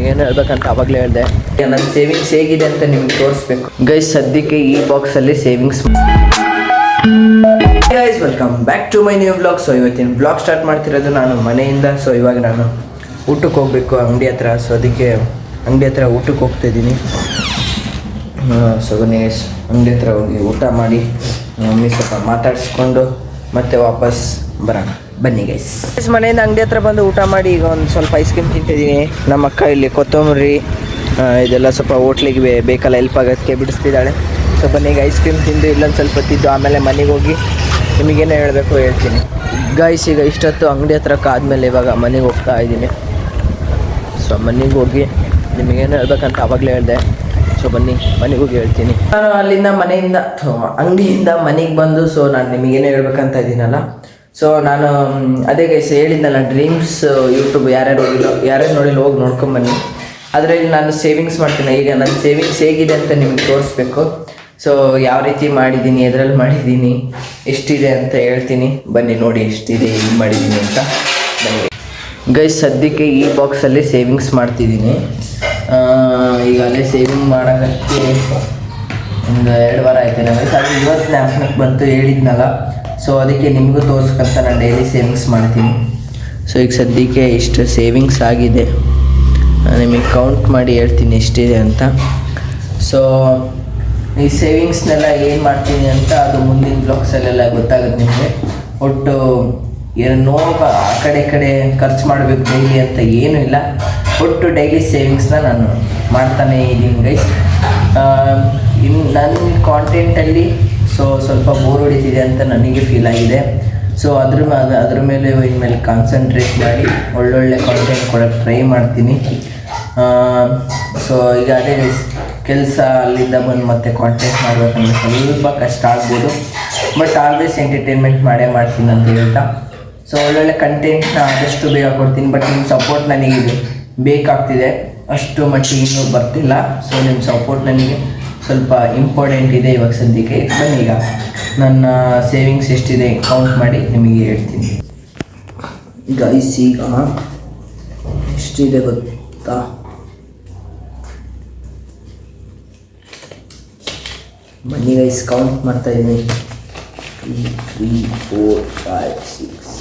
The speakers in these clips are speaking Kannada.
ನಿಮಗೇನು ಹೇಳ್ಬೇಕಂತ ಅವಾಗಲೇ ಹೇಳಿದೆ. ನನ್ನ ಸೇವಿಂಗ್ಸ್ ಹೇಗಿದೆ ಅಂತ ನಿಮ್ಗೆ ತೋರಿಸ್ಬೇಕು. ಗೈಸ್ ಸದ್ಯಕ್ಕೆ ಈ ಬಾಕ್ಸಲ್ಲಿ savings guys welcome back to my new blog so ಇವತ್ತಿನ ಬ್ಲಾಗ್ ಸ್ಟಾರ್ಟ್ ಮಾಡ್ತಿರೋದು ನಾನು ಮನೆಯಿಂದ. ಸೊ ಇವಾಗ ನಾನು ಊಟಕ್ಕೆ ಹೋಗಬೇಕು ಅಂಗಡಿ ಹತ್ರ. ಸೊ ಅದಕ್ಕೆ ಅಂಗಡಿ ಹತ್ರ ಊಟಕ್ಕೆ ಹೋಗ್ತಾ ಇದ್ದೀನಿ. ಸೊ ಗೈಸ್ ಅಂಗಡಿ ಹತ್ರ ಹೋಗಿ ಊಟ ಮಾಡಿ. ಮಮ್ಮಿ ಸ್ವಲ್ಪ ಮಾತಾಡಿಸ್ಕೊಂಡು ಮತ್ತೆ ವಾಪಸ್ ಬರೋಣ. ಬನ್ನಿ ಗೈಸ್ ಮನೆಯಿಂದ ಅಂಗಡಿ ಹತ್ರ ಬಂದು ಊಟ ಮಾಡಿ ಈಗ ಒಂದು ಸ್ವಲ್ಪ ಐಸ್ ಕ್ರೀಮ್ ತಿಂತಿದ್ದೀನಿ ನಮ್ಮ ಅಕ್ಕ ಇಲ್ಲಿ ಕೊತ್ತಂಬರಿ ಇದೆಲ್ಲ ಸ್ವಲ್ಪ ಹೋಟ್ಲಿಗೆ ಬೇ ಬೇಕಲ್ಲ ಹೆಲ್ಪ್ ಆಗೋದಕ್ಕೆ ಬಿಡಿಸ್ತಿದ್ದಾಳೆ. ಸೊ ಬನ್ನಿ ಐಸ್ ಕ್ರೀಮ್ ತಿಂದು ಇಲ್ಲೊಂದು ಸ್ವಲ್ಪ ತಿದ್ದು ಆಮೇಲೆ ಮನೆಗೆ ಹೋಗಿ ನಿಮಗೇನು ಹೇಳಬೇಕು ಹೇಳ್ತೀನಿ. ಗೈಸ್ ಈಗ ಇಷ್ಟೊತ್ತು ಅಂಗಡಿ ಹತ್ರ ಕಾದ್ಮೇಲೆ ಇವಾಗ ಮನೆಗೆ ಹೋಗ್ತಾ ಇದ್ದೀನಿ. ಸೊ ಮನೆಗೆ ಹೋಗಿ ನಿಮಗೇನು ಹೇಳ್ಬೇಕಂತ ಆವಾಗಲೇ ಹೇಳಿದೆ. ಸೊ ಬನ್ನಿ, ಮನೆಗೆ ಹೋಗಿ ಹೇಳ್ತೀನಿ. ನಾನು ಅಲ್ಲಿಂದ ಮನೆಯಿಂದ ಅಂಗಡಿಯಿಂದ ಮನೆಗೆ ಬಂದು ಸೊ ನಾನು ನಿಮಗೇನು ಹೇಳ್ಬೇಕಂತ ಇದ್ದೀನಲ್ಲ ಸೊ ನಾನು ಅದೇ ಗೈಸ್ ಹೇಳಿದ್ನಲ್ಲ ಡ್ರೀಮ್ಸ್ ಯೂಟ್ಯೂಬ್ ಯಾರ್ಯಾರು ಹೋಗಿಲ್ಲ ಯಾರ್ಯಾರು ನೋಡಿಲ್ಲ ಹೋಗಿ ನೋಡ್ಕೊಂಬನ್ನಿ. ಅದರಲ್ಲಿ ನಾನು ಸೇವಿಂಗ್ಸ್ ಮಾಡ್ತೀನಿ. ಈಗ ನನ್ನ ಸೇವಿಂಗ್ಸ್ ಹೇಗಿದೆ ಅಂತ ನಿಮಗೆ ತೋರಿಸ್ಬೇಕು. ಸೊ ಯಾವ ರೀತಿ ಮಾಡಿದ್ದೀನಿ, ಎದ್ರಲ್ಲಿ ಮಾಡಿದ್ದೀನಿ, ಎಷ್ಟಿದೆ ಅಂತ ಹೇಳ್ತೀನಿ. ಬನ್ನಿ ನೋಡಿ ಎಷ್ಟಿದೆ ಏನು ಮಾಡಿದ್ದೀನಿ ಅಂತ. ಬನ್ನಿ. ಗೈಸ್ ಸದ್ಯಕ್ಕೆ ಈ ಬಾಕ್ಸಲ್ಲಿ ಸೇವಿಂಗ್ಸ್ ಮಾಡ್ತಿದ್ದೀನಿ. ಈಗ ಅಲ್ಲೇ ಸೇವಿಂಗ್ ಮಾಡೋದಕ್ಕೆ ಒಂದು ಎರಡು ವಾರ ಆಯ್ತು ನಮಗೆ ಅದು ಇವತ್ತು ಜ್ಞಾಪನಕ್ಕೆ ಬಂತು ಹೇಳಿದ್ನಲ್ಲ. ಸೊ ಅದಕ್ಕೆ ನಿಮಗೂ ತೋರಿಸ್ಕಂತ ನಾನು ಡೈಲಿ ಸೇವಿಂಗ್ಸ್ ಮಾಡ್ತೀನಿ. ಸೊ ಈಗ ಸದ್ಯಕ್ಕೆ ಇಷ್ಟು ಸೇವಿಂಗ್ಸ್ ಆಗಿದೆ. ನಿಮಗೆ ಕೌಂಟ್ ಮಾಡಿ ಹೇಳ್ತೀನಿ ಎಷ್ಟಿದೆ ಅಂತ. ಸೊ ಈ ಸೇವಿಂಗ್ಸ್ನೆಲ್ಲ ಏನು ಮಾಡ್ತೀನಿ ಅಂತ ಅದು ಮುಂದಿನ ಬ್ಲಾಗ್ಸಲ್ಲೆಲ್ಲ ಗೊತ್ತಾಗುತ್ತೆ ನಿಮಗೆ. ಒಟ್ಟು ಏನು ಆ ಕಡೆ ಕಡೆ ಖರ್ಚು ಮಾಡಬೇಕು ಡೈಲಿ ಅಂತ ಏನೂ ಇಲ್ಲ. ಒಟ್ಟು ಡೈಲಿ ಸೇವಿಂಗ್ಸ್ನ ನಾನು ಮಾಡ್ತಾನೇ ಇದ್ದೀನಿ ಗೈಸ್ ಇನ್ನು ನನ್ನ ಕಾಂಟೆಂಟಲ್ಲಿ ಸೊ ಸ್ವಲ್ಪ ಬೋರ್ ಹೊಡಿತಿದೆ ಅಂತ ನನಗೆ ಫೀಲ್ ಆಗಿದೆ. ಸೊ ಅದ್ರ ಮೇಲೆ ಅದ್ರ ಮೇಲೆ ಇನ್ಮೇಲೆ ಕಾನ್ಸಂಟ್ರೇಟ್ ಮಾಡಿ ಒಳ್ಳೊಳ್ಳೆ ಕಾಂಟೆಂಟ್ ಕೊಡೋಕ್ಕೆ ಟ್ರೈ ಮಾಡ್ತೀನಿ. ಸೊ ಈಗ ಅದೇ ಕೆಲಸ ಅಲ್ಲಿಂದ ಬಂದು ಮತ್ತೆ ಕಾಂಟೆಂಟ್ ಮಾಡಬೇಕಂದ್ರೆ ಸ್ವಲ್ಪ ಕಷ್ಟ ಆಗ್ಬೋದು. ಬಟ್ ಆಲ್ವೇಸ್ ಎಂಟರ್ಟೈನ್ಮೆಂಟ್ ಮಾಡೇ ಮಾಡ್ತೀನಿ ಅಂತ ಹೇಳ್ತಾ. ಸೊ ಒಳ್ಳೊಳ್ಳೆ ಕಂಟೆಂಟ್ನ ಆದಷ್ಟು ಬೇಗ ಕೊಡ್ತೀನಿ ಬಟ್ ನಿಮ್ಮ ಸಪೋರ್ಟ್ ನನಗೆ ಬೇಕಾಗ್ತಿದೆ. ಅಷ್ಟು ಮಟ್ಟಿಗೆ ಇನ್ನೂ ಬರ್ತಿಲ್ಲ. ಸೊ ನಿಮ್ಮ ಸಪೋರ್ಟ್ ನನಗೆ ಸ್ವಲ್ಪ ಇಂಪಾರ್ಟೆಂಟ್ ಇದೆ ಇವಾಗ ಸದ್ಯಕ್ಕೆ. ಬನ್ನಿ ಈಗ. ನನ್ನ ಸೇವಿಂಗ್ಸ್ ಎಷ್ಟಿದೆ ಕೌಂಟ್ ಮಾಡಿ ನಿಮಗೆ ಹೇಳ್ತೀನಿ. ಗೈಸ್ ಈಗ ಎಷ್ಟಿದೆ ಗೊತ್ತಾ? ಬನ್ನಿ ಗೈಸ್ ಕೌಂಟ್ ಮಾಡ್ತಾ ಇದ್ದೀನಿ. Three three four five six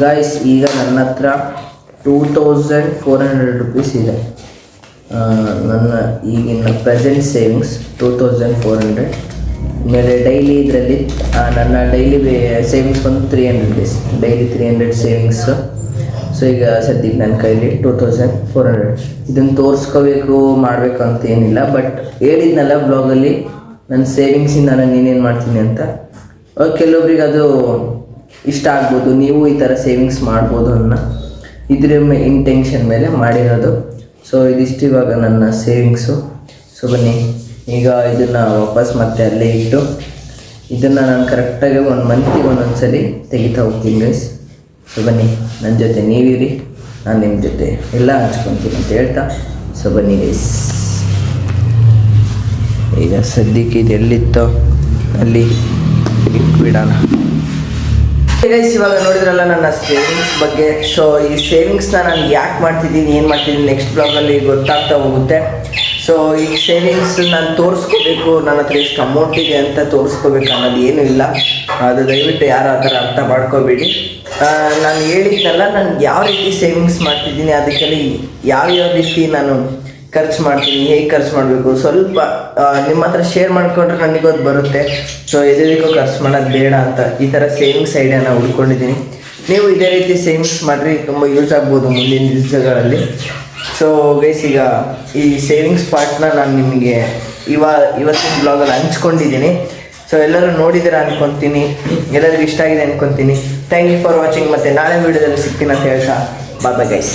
guys ಈಗ ನನ್ನ ಹತ್ರ two thousand four hundred rupees ಇದೆ. ನನ್ನ ಈಗಿನ present savings two thousand four hundred ಆಮೇಲೆ ಡೈಲಿ ಇದರಲ್ಲಿ ನನ್ನ ಡೈಲಿ ಸೇವಿಂಗ್ಸ್ ಬಂದು three hundred rupees daily three hundred savings so ಈಗ ಸದ್ಯಕ್ಕೆ ನನ್ನ ಕೈಲಿ ಟೂ ತೌಸಂಡ್ ಫೋರ್ ಹಂಡ್ರೆಡ್ ಇದನ್ನು ತೋರಿಸ್ಕೋಬೇಕು ಮಾಡಬೇಕು ಅಂತ ಏನಿಲ್ಲ. ಬಟ್ ಹೇಳಿದ್ನಲ್ಲ ಬ್ಲಾಗಲ್ಲಿ ನನ್ನ ಸೇವಿಂಗ್ಸಿಂದ ನಾನು ಏನೇನು ಮಾಡ್ತೀನಿ ಅಂತ. ಕೆಲವೊಬ್ರಿಗೆ ಅದು ಇಷ್ಟ ಆಗ್ಬೋದು, ನೀವು ಈ ಥರ ಸೇವಿಂಗ್ಸ್ ಮಾಡ್ಬೋದು ಅನ್ನೋ ಇದ್ರ ಮೇ ಇಂಟೆನ್ಷನ್ ಮೇಲೆ ಮಾಡಿರೋದು. ಸೊ ಇದಿಷ್ಟು ಇವಾಗ ನನ್ನ ಸೇವಿಂಗ್ಸು ಸೊ ಬನ್ನಿ, ಈಗ ಇದನ್ನು ವಾಪಸ್ ಮತ್ತೆ ಅಲ್ಲೇ ಇಟ್ಟು ಇದನ್ನು ನಾನು ಕರೆಕ್ಟಾಗಿ ಒಂದು ಮಂತಿಗೆ ಒಂದೊಂದು ಸಲ ತೆಗಿತಾ ಹೋಗ್ತೀನಿ ಗೈಸ್ ಸೊ ಬನ್ನಿ ನನ್ನ ಜೊತೆ ನೀವಿರಿ, ನಾನು ನಿಮ್ಮ ಜೊತೆ ಎಲ್ಲ ಹಂಚ್ಕೊತೀನಿ ಅಂತ ಹೇಳ್ತಾ. ಸೊ ಬನ್ನಿ ಗೈಸ್ ಈಗ ಸದ್ಯಕ್ಕೆ ಇದು ಎಲ್ಲಿತ್ತೋ, ಅಲ್ಲಿ ಇಟ್ಬಿಡೋಣ. ಗೈಸ್ ಇವಾಗ ನೋಡಿದ್ರಲ್ಲ ನನ್ನ ಸೇವಿಂಗ್ಸ್ ಬಗ್ಗೆ. ಸೊ ಈ ಸೇವಿಂಗ್ಸ್ನ ನಾನು ಯಾಕೆ ಮಾಡ್ತಿದ್ದೀನಿ, ಏನು ಮಾಡ್ತಿದ್ದೀನಿ ನೆಕ್ಸ್ಟ್ ಬ್ಲಾಗಲ್ಲಿ ಗೊತ್ತಾಗ್ತಾ ಹೋಗುತ್ತೆ. ಸೊ ಈ ಸೇವಿಂಗ್ಸ್ ನಾನು ತೋರಿಸ್ಕೋಬೇಕು, ನನ್ನ ಹತ್ರ ಎಷ್ಟು ಅಮೌಂಟ್ ಇದೆ ಅಂತ ತೋರಿಸ್ಕೋಬೇಕು ಅನ್ನೋದು ಏನೂ ಇಲ್ಲ. ಅದು ದಯವಿಟ್ಟು ಯಾರು ಆ ಥರ ಅರ್ಥ ಮಾಡ್ಕೋಬೇಡಿ. ನಾನು ಹೇಳಿದ್ನಲ್ಲ, ನಾನು ಯಾವ ರೀತಿ ಸೇವಿಂಗ್ಸ್ ಮಾಡ್ತಿದ್ದೀನಿ, ಅದಕ್ಕೆಲ್ಲ ಯಾವ್ಯಾವ ರೀತಿ ನಾನು ಖರ್ಚು ಮಾಡ್ತೀನಿ, ಹೇಗೆ ಖರ್ಚು ಮಾಡಬೇಕು? ಸ್ವಲ್ಪ ನಿಮ್ಮ ಹತ್ರ ಶೇರ್ ಮಾಡಿಕೊಂಡ್ರೆ ನನಗೊತ್ತು ಬರುತ್ತೆ. ಸೊ ಎದುರಿಗೂ ಖರ್ಚು ಮಾಡೋದು ಬೇಡ ಅಂತ ಈ ಥರ ಸೇವಿಂಗ್ಸ್ ಐಡಿಯಾನ ಹುಡ್ಕೊಂಡಿದ್ದೀನಿ. ನೀವು ಇದೇ ರೀತಿ ಸೇವಿಂಗ್ಸ್ ಮಾಡಿರಿ, ತುಂಬ ಯೂಸ್ ಆಗ್ಬೋದು ಮುಂದಿನ ದಿವಸಗಳಲ್ಲಿ. ಸೊ ಗೈಸ್ ಈಗ ಈ ಸೇವಿಂಗ್ಸ್ ಪಾರ್ಟ್ನ ನಾನು ನಿಮಗೆ ಇವ, ಇವತ್ತಿನ ಬ್ಲಾಗಲ್ಲಿ ಹಂಚ್ಕೊಂಡಿದ್ದೀನಿ. ಸೊ ಎಲ್ಲರೂ ನೋಡಿದ್ದೀರಾ ಅನ್ಕೊತೀನಿ, ಎಲ್ಲರಿಗೂ ಇಷ್ಟ ಆಗಿದೆ ಅನ್ಕೊತೀನಿ. ಥ್ಯಾಂಕ್ ಯು ಫಾರ್ ವಾಚಿಂಗ್ ಮತ್ತು ನಾಳೆ ವೀಡಿಯೋದಲ್ಲಿ ಸಿಗ್ತೀನಿ ಅಂತ ಹೇಳ್ತಾ ಬಾಬಾ ಗೈಸ್